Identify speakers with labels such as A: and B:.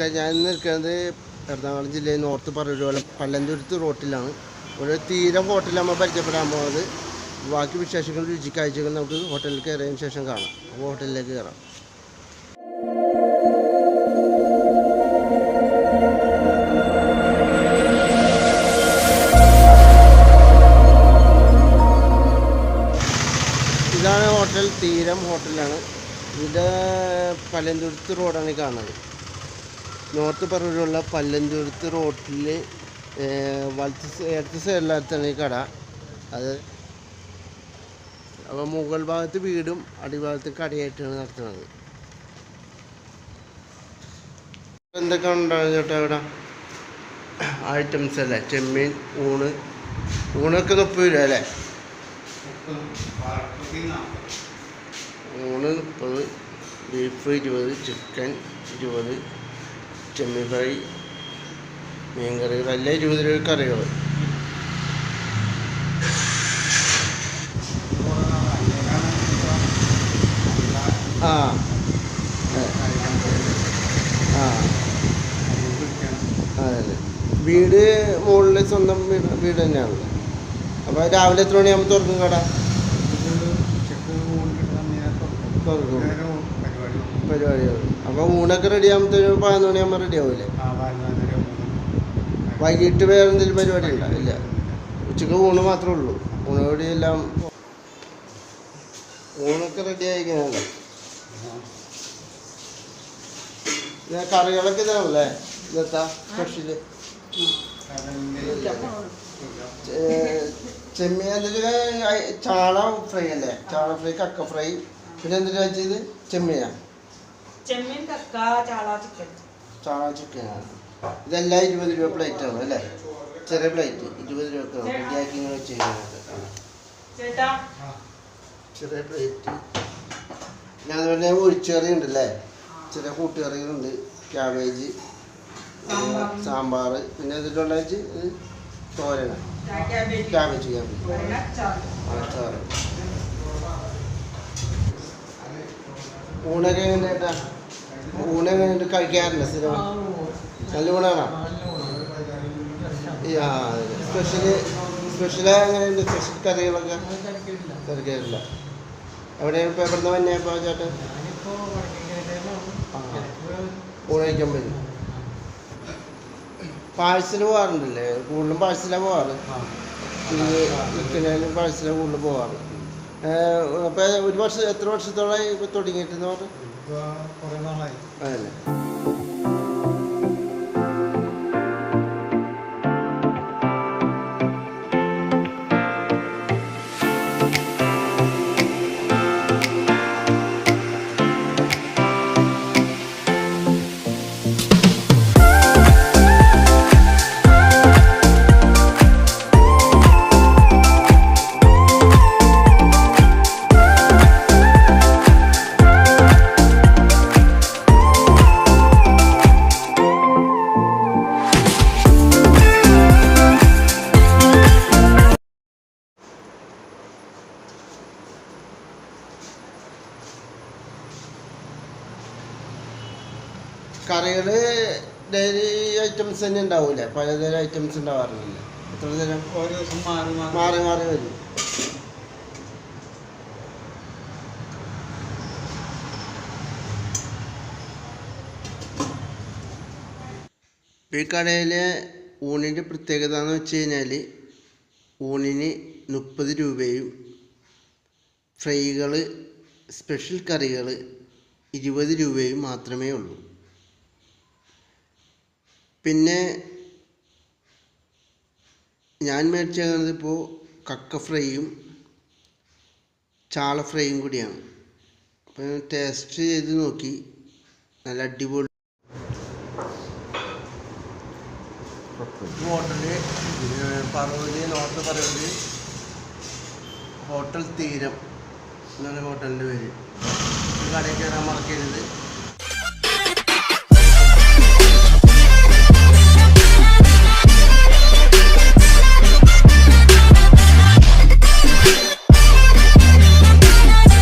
A: നമസ്കാരം ഞാൻ ഇന്ന് നിൽക്കുന്നത് എറണാകുളം ജില്ലയിൽ നോർത്ത് പറയൂരോളം പല്ലന്തുരുത്ത് റോട്ടിലാണ്. ഒരു തീരം ഹോട്ടലാണ് പരിചയപ്പെടാൻ പോകുന്നത്. ബാക്കി വിശേഷങ്ങൾ രുചിക്കാഴ്ചകൾ നമുക്ക് ഹോട്ടലിൽ കയറിയതിന് ശേഷം കാണാം. അപ്പോൾ ഹോട്ടലിലേക്ക് കയറാം. ഇതാണ് ഹോട്ടൽ തീരം ഹോട്ടലാണ്. ഇത് പല്ലന്തുരുത്ത് റോഡാണ് കാണുന്നത്. നോർത്ത് പറയൂരുള്ള പല്ലന്തുരുത്ത് റോട്ടിൽ വലത്ത് ഇടത്ത് സൈഡിലാണ് ഈ കട. അത് അപ്പോൾ മുകൾ ഭാഗത്ത് വീടും അടിഭാഗത്ത് കടയായിട്ടാണ് നടത്തുന്നത്. എന്തൊക്കെ ഉണ്ടാകും ചേട്ടാ ഇവിടെ ഐറ്റംസ് അല്ലേ? ചെമ്മീൻ ഊണ്. ഊണൊക്കെ മുപ്പത് രൂപ അല്ലേ? ഊണ് മുപ്പത് ബീഫ് ഇരുപത് ചിക്കൻ ഇരുപത്. ചെമ്മീൻ ഫ്രൈ മീൻ കറികൾ എല്ലാം ഇരുപത് രൂപ കറികൾ. ആ. ആ. അതെ. അതെ വീട് മുകളിൽ സ്വന്തം വീട് വീട് തന്നെയാണല്ലോ. അപ്പോൾ രാവിലെ എത്ര മണിയാകുമ്പോൾ തുറക്കും കട? തുറക്കും. പരിപാടികൾ അപ്പോൾ ഊണൊക്കെ റെഡി ആകുമ്പോഴത്തേനും പതിനൊന്ന് മണിയാകുമ്പോൾ റെഡി ആവില്ലേ? വൈകിട്ട് വേറെ എന്തെങ്കിലും പരിപാടി ഉണ്ടോ? ഇല്ല. ഉച്ചയ്ക്ക് ഊണ് മാത്രമേ ഉള്ളൂ. ഊണോടി എല്ലാം ഊണൊക്കെ റെഡി ആയിരിക്കണല്ലോ ഇത് കറികളൊക്കെ ഇതാണല്ലേ ഇതെത്താ? സ്പെഷ്യൽ. ചെമ്മീൻ എന്തെങ്കിലും ചാള ഫ്രൈ അല്ലേ? ചാള ഫ്രൈ കക്ക ഫ്രൈ. പിന്നെ എന്തൊക്കെ വെച്ചത്? ചെമ്മീനാ?
B: ചെമ്മീൻ കക്ക ചാള ചിക്കൻ.
A: ചാള ചിക്കനാണ് ഇതെല്ലാം ഇരുപത് രൂപ പ്ലേറ്റ് ആണ് അല്ലേ? ചെറിയ പ്ലേറ്റ് ഇരുപത് രൂപ റെഡിയാക്കി ഇങ്ങനെ
B: ചേട്ടാ.
A: ചെറിയ പ്ലേറ്റ് പിന്നെ അതുപോലെ ഒഴിച്ചുകറി ഉണ്ടല്ലേ ചെറിയ കൂട്ടുകറികളുണ്ട്. ക്യാബേജ്
B: സാമ്പാർ.
A: സാമ്പാർ. പിന്നെ ഇതിലുള്ള തോരന
B: ക്യാബേജ്
A: ക്യാബേജ്
B: അച്ചാറ്.
A: അച്ചാറ് ഊണൊക്കെ എങ്ങനെയാ ഊണ് എങ്ങനെയുണ്ട് കഴിക്കാറില്ല
B: ആ,
A: സ്ഥിരം നല്ല ഊണാണോ. സ്പെഷ്യൽ? സ്പെഷ്യലായ എങ്ങനെയുണ്ട്? സ്പെഷ്യൽ കറികളൊക്കെ? തിരക്കില്ല എവിടെയാണ് ഇപ്പോൾ എവിടുന്ന് വന്നേ ഇപ്പോൾ ചേട്ടൻ? ഊണ് കഴിക്കാൻ പറ്റും പാഴ്സൽ പോകാറുണ്ടല്ലേ കൂടുതലും പാഴ്സലാണ് പോകാറ് ചിക്കനും പാഴ്സലാണ് കൂടുതലും പോകാറ് അപ്പോൾ ഒരു വർഷം എത്ര വർഷത്തോളമായി തുടങ്ങിയിട്ടുണ്ട് തുടങ്ങിയിട്ടെന്ന് പറഞ്ഞു അതല്ലേ. കറികൾ ഡെയിലി ഐറ്റംസ് തന്നെ ഉണ്ടാവൂലേ പലതരം ഐറ്റംസ് ഉണ്ടാവാറില്ല എത്ര തരം?
C: ഓരോ ദിവസം മാറി
A: മാറി. മാറി വരും. ഈ കടയിലെ ഊണിന്റെ പ്രത്യേകത എന്ന് വെച്ച് കഴിഞ്ഞാൽ ഊണിന് മുപ്പത് രൂപയും ഫ്രൈകൾ സ്പെഷ്യൽ കറികൾ ഇരുപത് രൂപയും മാത്രമേ ഉള്ളൂ. പിന്നെ ഞാൻ മേടിച്ചത് ഇപ്പോൾ കക്ക ഫ്രൈയും ചാള ഫ്രൈയും കൂടിയാണ്. അപ്പോൾ ടേസ്റ്റ് ചെയ്ത് നോക്കി. നല്ല അടിപൊളി. Hotel Paravur north Paravur. Hotel Theeram. എന്നാണ് ഹോട്ടലിന്റെ പേര്. കടയിൽ കയറാൻ മറക്കരുത്